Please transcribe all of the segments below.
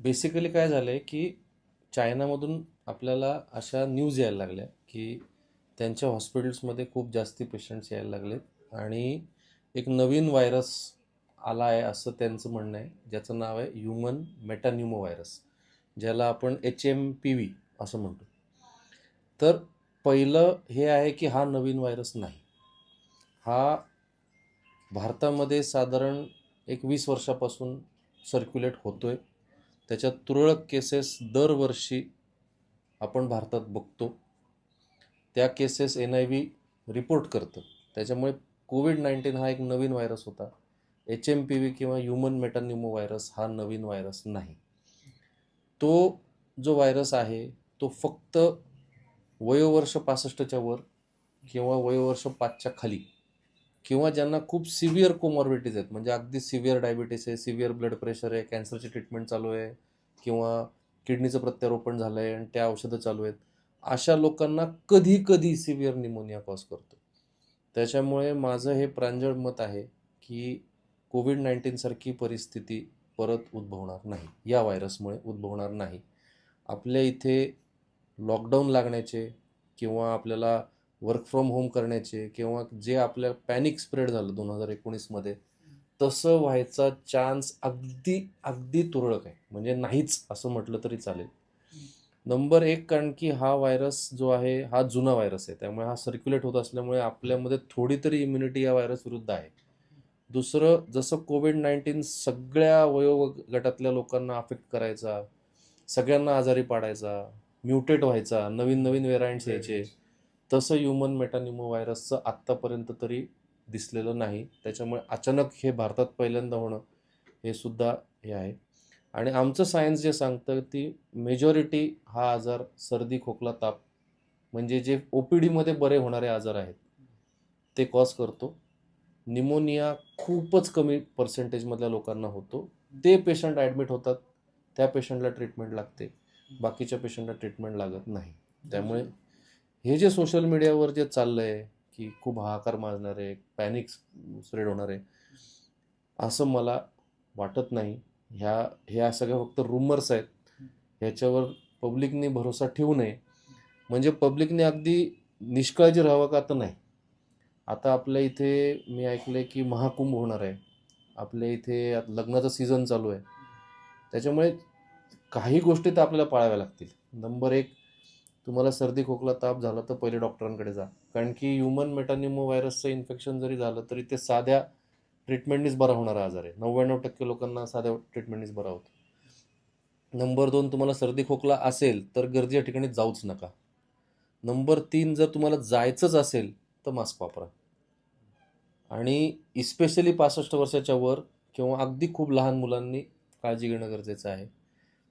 Basically काय झालं आहे की चायनामधून आपल्याला अशा न्यूज यायला लागल्या की त्यांच्या हॉस्पिटल्समध्ये खूप जास्ती पेशंट्स यायला लागलेत आणि एक नवीन व्हायरस आला आहे असं त्यांचं म्हणणं आहे. ज्याचं नाव आहे ह्युमन मेटान्युमो व्हायरस ज्याला आपण एच एम पी व्ही असं म्हणतो. तर पहिलं हे आहे की हा नवीन व्हायरस नाही. हा भारतामध्ये साधारण एक वीस वर्षापासून सर्क्युलेट होतो आहे त्याच्या तुरळक केसेस दरवर्षी आपण भारतात बघतो. त्या cases N I V report करतं. त्याच्यामुळे कोविड नाईन्टीन हा एक नवीन व्हायरस होता. एच एम पी व्ही किंवा ह्युमन मेटान्युमो व्हायरस हा नवीन व्हायरस नाही. तो जो व्हायरस आहे तो फक्त वयोवर्ष पासष्टच्या वर किंवा वयोवर्ष पाचच्या खाली किंवा ज्यांना खूप सिव्हिअर कोमॉर्बिटीज आहेत म्हणजे अगदी सिव्हिअर डायबिटीस आहे सिव्हिअर ब्लड प्रेशर आहे कॅन्सरची ट्रीटमेंट चालू आहे किंवा किडनीचं प्रत्यारोपण झालं आहे आणि त्या औषधं चालू आहेत अशा लोकांना कधी कधी सिव्हिअर निमोनिया कॉज करतो. त्याच्यामुळे माझं हे प्रांजळ मत आहे की कोविड नाईन्टीनसारखी परिस्थिती परत उद्भवणार नाही. या व्हायरसमुळे उद्भवणार नाही. आपल्या इथे लॉकडाऊन लागण्याचे किंवा आपल्याला वर्क फ्रॉम होम करण्याचे किंवा जे आपल्या पॅनिक स्प्रेड झालं दोन हजार एकोणीसमध्ये तसं व्हायचा चान्स अगदी अगदी तुरळक आहे. म्हणजे नाहीच असं म्हटलं तरी चालेल. नंबर एक कारण की हा व्हायरस जो आहे हा जुना व्हायरस आहे. त्यामुळे हा सर्क्युलेट होत असल्यामुळे आपल्यामध्ये थोडी तरी इम्युनिटी या व्हायरस विरुद्ध आहे. दुसरं जसं कोविड नाईन्टीन सगळ्या वयोगटातल्या लोकांना अफेक्ट करायचा सगळ्यांना आजारी पाडायचा म्युटेट व्हायचा नवीन नवीन व्हेरायंट्स यायचे तसं ह्युमन मेटानिमो व्हायरसचं आत्तापर्यंत तरी दिसलेलं नाही. त्याच्यामुळे अचानक हे भारतात पहिल्यांदा होणं हे सुद्धा हे आहे. आणि आमचं सायन्स जे सांगतं ती मेजॉरिटी हा आजार सर्दी खोकला ताप म्हणजे जे ओ पी डीमध्ये बरे होणारे आजार आहेत ते कॉज करतो. निमोनिया खूपच कमी पर्सेंटेजमधल्या लोकांना होतो. ते पेशंट ॲडमिट होतात त्या पेशंटला ट्रीटमेंट लागते. बाकीच्या पेशंटला ट्रीटमेंट लागत नाही. त्यामुळे हे जे सोशल मीडियावर जे चाललं आहे की खूप हाहाकार माजणार आहे पॅनिक स्प्रेड होणार आहे असं मला वाटत नाही. ह्या ह्या सगळ्या फक्त रुमर्स आहेत. ह्याच्यावर पब्लिकने भरोसा ठेवू नये. म्हणजे पब्लिकने अगदी निष्काळजी राहावं का तर नाही. आता आपल्या इथे मी ऐकलं की महाकुंभ होणार आहे. आपल्या इथे लग्नाचा लग्नाचं सीझन चालू आहे. त्याच्यामुळे काही गोष्टी तर आपल्याला पाळाव्या लागतील. नंबर एक तुम्हाला सर्दी खोकला ताप झाला तर पहिले डॉक्टरांकडे जा. कारण की ह्युमन मेटानिमो व्हायरसचं इन्फेक्शन जरी झालं तरी ते साध्या ट्रीटमेंटनीच बरा होणारा आजार आहे. नव्याण्णव टक्के लोकांना साध्या ट्रीटमेंटनीच बरा होतो. नंबर दोन तुम्हाला सर्दी खोकला असेल तर गर्दीच्या ठिकाणी जाऊच नका. नंबर तीन जर तुम्हाला जायचंच असेल तर मास्क वापरा. आणि इस्पेशली पासष्ट वर्षाच्या वर किंवा अगदी खूप लहान मुलांनी काळजी घेणं गरजेचं आहे.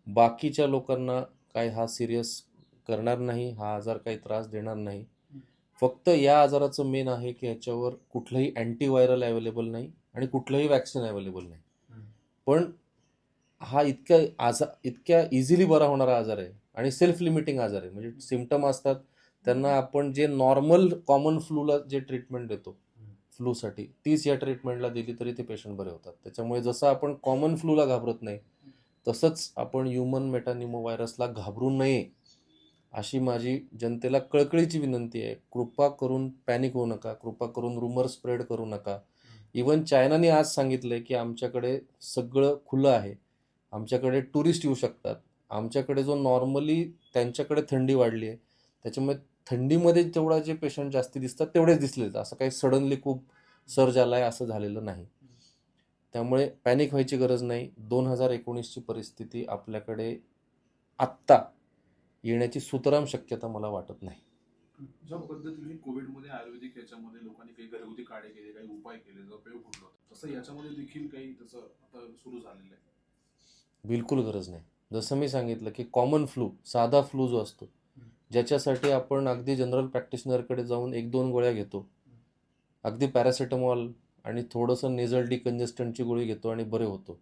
बाकीच्या लोकांना काय हा सिरियस करणार नाही हा आजार काही त्रास देणार नाही. फक्त या आजाराचं मेन आहे की ह्याच्यावर कुठलंही अँटीव्हायरल अवेलेबल नाही आणि कुठलंही वॅक्सिन अवेलेबल नाही. पण हा इतक्या आजार इतक्या इझिली बरा होणारा आजार आहे आणि सेल्फ लिमिटिंग आजार आहे. म्हणजे सिमटम असतात त्यांना आपण जे नॉर्मल कॉमन फ्लूला जे ट्रीटमेंट देतो फ्लूसाठी तीच या ट्रीटमेंटला दिली तरी ते पेशंट बरे होतात. त्याच्यामुळे जसं आपण कॉमन फ्लूला घाबरत नाही तसंच आपण ह्युमन मेटानिमो व्हायरसला घाबरू नये. अशी माझी जनतेला कळकळीची विनंती आहे. कृपा करून पॅनिक होऊ नका. कृपा करून रुमर स्प्रेड करू नका. इवन चायनाने आज सांगितलं की आमच्याकडे सगळं खुलं आहे. आमच्याकडे टुरिस्ट येऊ शकतात. आमच्याकडे जो नॉर्मली त्यांच्याकडे थंडी वाढली आहे त्याच्यामुळे थंडीमध्ये तेवढा जे पेशंट जास्ती दिसतात तेवढेच दिसलेत असं काही सडनली खूप सर्ज आला आहे असं झालेलं नाही. त्यामुळे पॅनिक व्हायची गरज नाही. दोन हजार एकोणीसची परिस्थिती आपल्याकडे आत्ता येण्याची सुतराम शक्यता मला वाटत नाही. ज्या पद्धतीने कोविडमध्ये आयुर्वेदिक याच्यामध्ये लोकांनी काही घरगुती काढे केले काही उपाय केले जो उपयोग होता तसं याच्यामध्ये देखील काही तसं आता सुरू झालेलं आहे. बिलकुल गरज नाही. जसं मी सांगितलं की कॉमन फ्लू साधा फ्लू जो असतो ज्याच्यासाठी आपण अगदी जनरल प्रॅक्टिशनरकडे जाऊन एक दोन गोळ्या घेतो. अगदी पॅरासिटामॉल आणि थोडंसं नेझल डिकंजेस्टंटची गोळी घेतो आणि बरे होतो.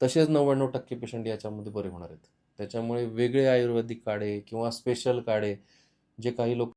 तसेच नव्याण्णव टक्के पेशंट याच्यामध्ये बरे होणार आहेत. त्याच्यामुळे वेगळे आयुर्वेदिक काढे किंवा स्पेशल काढे जे काही लोक